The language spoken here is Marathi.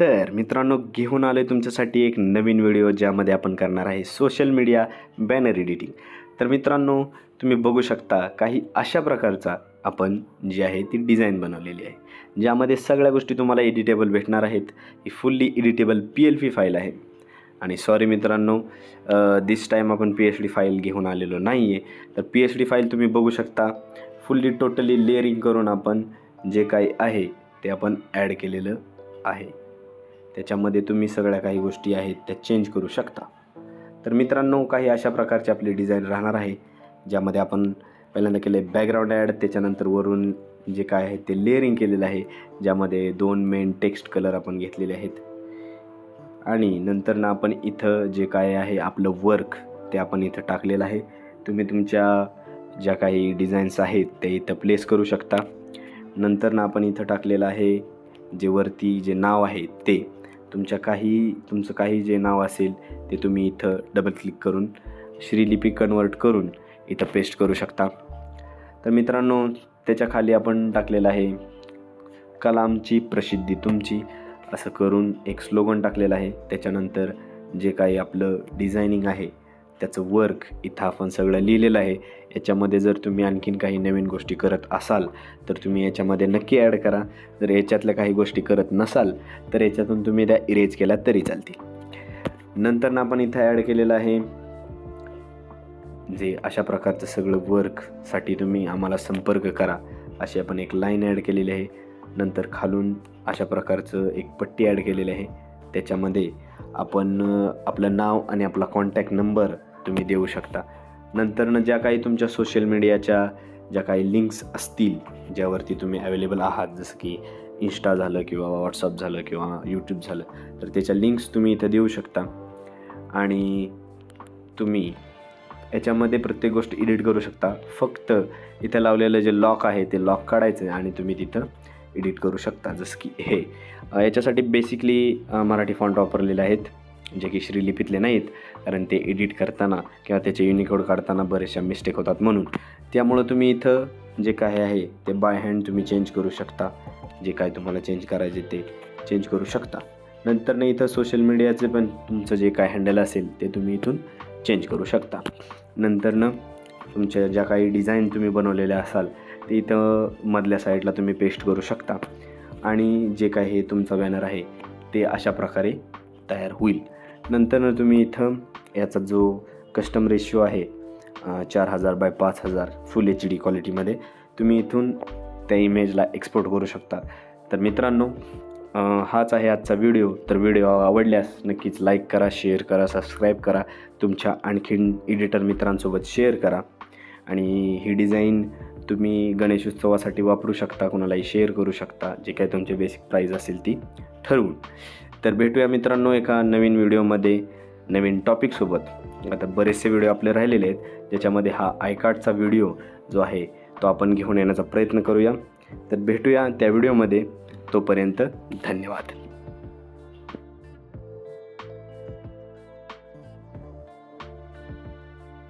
तर मित्रांनो घेऊन आलो आहे तुमच्यासाठी एक नवीन व्हिडिओ ज्यामध्ये आपण करणार आहे सोशल मीडिया बॅनर एडिटिंग तर मित्रांनो तुम्ही बघू शकता काही अशा प्रकारचा आपण जी आहे ती डिझाईन बनवलेली आहे ज्यामध्ये सगळ्या गोष्टी तुम्हाला एडिटेबल भेटणार आहेत. ही fully editable P L P file आहे. आणि सॉरी मित्रांनो दिस टाईम आपण पी एच डी फाईल घेऊन आलेलो नाही आहे तर पी एच डी फाईल तुम्ही बघू शकता. फुल्ली टोटली लेअरिंग करून आपण जे काही आहे ते आपण ॲड केलेलं आहे. त्याच्यामध्ये तुम्ही सगळ्या काही गोष्टी आहेत त्या चेंज करू शकता. तर मित्रांनो काही अशा प्रकारची आपली डिझाईन राहणार आहे ज्यामध्ये आपण पहिल्यांदा केले बॅकग्राऊंड ॲड त्याच्यानंतर वरून जे काय आहे ते लेअरिंग केलेलं आहे ज्यामध्ये दोन मेन टेक्स्ट कलर आपण घेतलेले आहेत. आणि नंतर ना आपण इथं जे काय आहे आपलं वर्क ते आपण इथं टाकलेलं आहे. तुम्ही तुमच्या ज्या काही डिझाईन्स आहेत ते इथं प्लेस करू शकता. नंतर ना आपण इथं टाकलेलं आहे जे वरती जे नाव आहे ते. तुमच्या काही तुमचं काही जे नाव असेल ते तुम्ही इथं डबल क्लिक करून श्रीलिपी कन्वर्ट करून इथं पेस्ट करू शकता. तर मित्रांनो त्याच्याखाली आपण टाकलेलं आहे कलामची प्रसिद्धी तुमची. असं करून एक स्लोगन टाकलेलं आहे. त्याच्यानंतर जे काही आपलं डिझायनिंग आहे त्याचं वर्क इथं आपण सगळं लिहिलेलं आहे. याच्यामध्ये जर तुम्ही आणखीन काही नवीन गोष्टी करत असाल तर तुम्ही याच्यामध्ये नक्की ॲड करा. जर याच्यातल्या काही गोष्टी करत नसाल तर याच्यातून तुम्ही त्या इरेज केल्या तरी चालतील. नंतर ना आपण इथं ॲड केलेलं आहे जे अशा प्रकारचं सगळं वर्कसाठी तुम्ही आम्हाला संपर्क करा. अशी आपण एक लाईन ॲड केलेली आहे. नंतर खालून अशा प्रकारचं एक पट्टी ॲड केलेली आहे. त्याच्यामध्ये आपण आपलं नाव आणि आपला कॉन्टॅक्ट नंबर तुम्ही देऊ शकता. नंतरनं ज्या काही तुमच्या सोशल मीडियाच्या ज्या काही लिंक्स असतील ज्यावरती तुम्ही अवेलेबल आहात जसं की इंस्टा झालं किंवा व्हॉट्सअप झालं किंवा यूट्यूब झालं तर त्याच्या लिंक्स तुम्ही इथं देऊ शकता. आणि तुम्ही याच्यामध्ये प्रत्येक गोष्ट एडिट करू शकता. फक्त इथं लावलेलं जे लॉक आहे ते लॉक काढायचं आणि तुम्ही तिथं एडिट करू शकता. जसं की हे. याच्यासाठी बेसिकली मराठी फॉन्ट वापरलेले आहेत. जे की श्रीलिपीतले नाहीत कारण ते एडिट करताना किंवा त्याचे युनिकोड काढताना बरेचशा मिस्टेक होतात म्हणून. त्यामुळं तुम्ही इथं जे काय आहे ते बाय हँड तुम्ही चेंज करू शकता. जे काय तुम्हाला चेंज करायचे ते चेंज करू शकता. नंतर नाही इथं सोशल मीडियाचे पण तुमचं जे काय हँडल असेल ते तुम्ही इथून चेंज करू शकता. नंतरनं तुमच्या ज्या काही डिझाईन तुम्ही बनवलेल्या असाल ते इथं मधल्या साईडला तुम्ही पेस्ट करू शकता. आणि जे काही हे तुमचा बॅनर आहे ते अशा प्रकारे तयार होईल. नंतर तुम्ही इथं याचा जो कस्टम रेशिओ आहे चार हजार बाय पाच हजार फुल एच डी क्वालिटीमध्ये तुम्ही इथून त्या इमेजला एक्सपोर्ट करू शकता. तर मित्रांनो हाच आहे आजचा व्हिडिओ तर व्हिडिओ आवडल्यास नक्कीच लाईक करा शेअर करा सबस्क्राईब करा. तुमच्या आणखीन एडिटर मित्रांसोबत शेअर करा. आणि ही डिझाईन तुम्ही गणेश उत्सवासाठी वापरू शकता कोणालाही शेअर करू शकता जे काही तुमचे बेसिक प्राईज असेल ती ठरवून. तर भेटूया मित्रांनो एका नवीन व्हिडिओमध्ये नवीन टॉपिकसोबत आता बरेचसे व्हिडिओ आपले राहिलेले आहेत ज्याच्यामध्ये हा आयकार्डचा व्हिडिओ जो आहे तो आपण घेऊन येण्याचा प्रयत्न करूया. तर भेटूया त्या व्हिडिओमध्ये. तोपर्यंत धन्यवाद.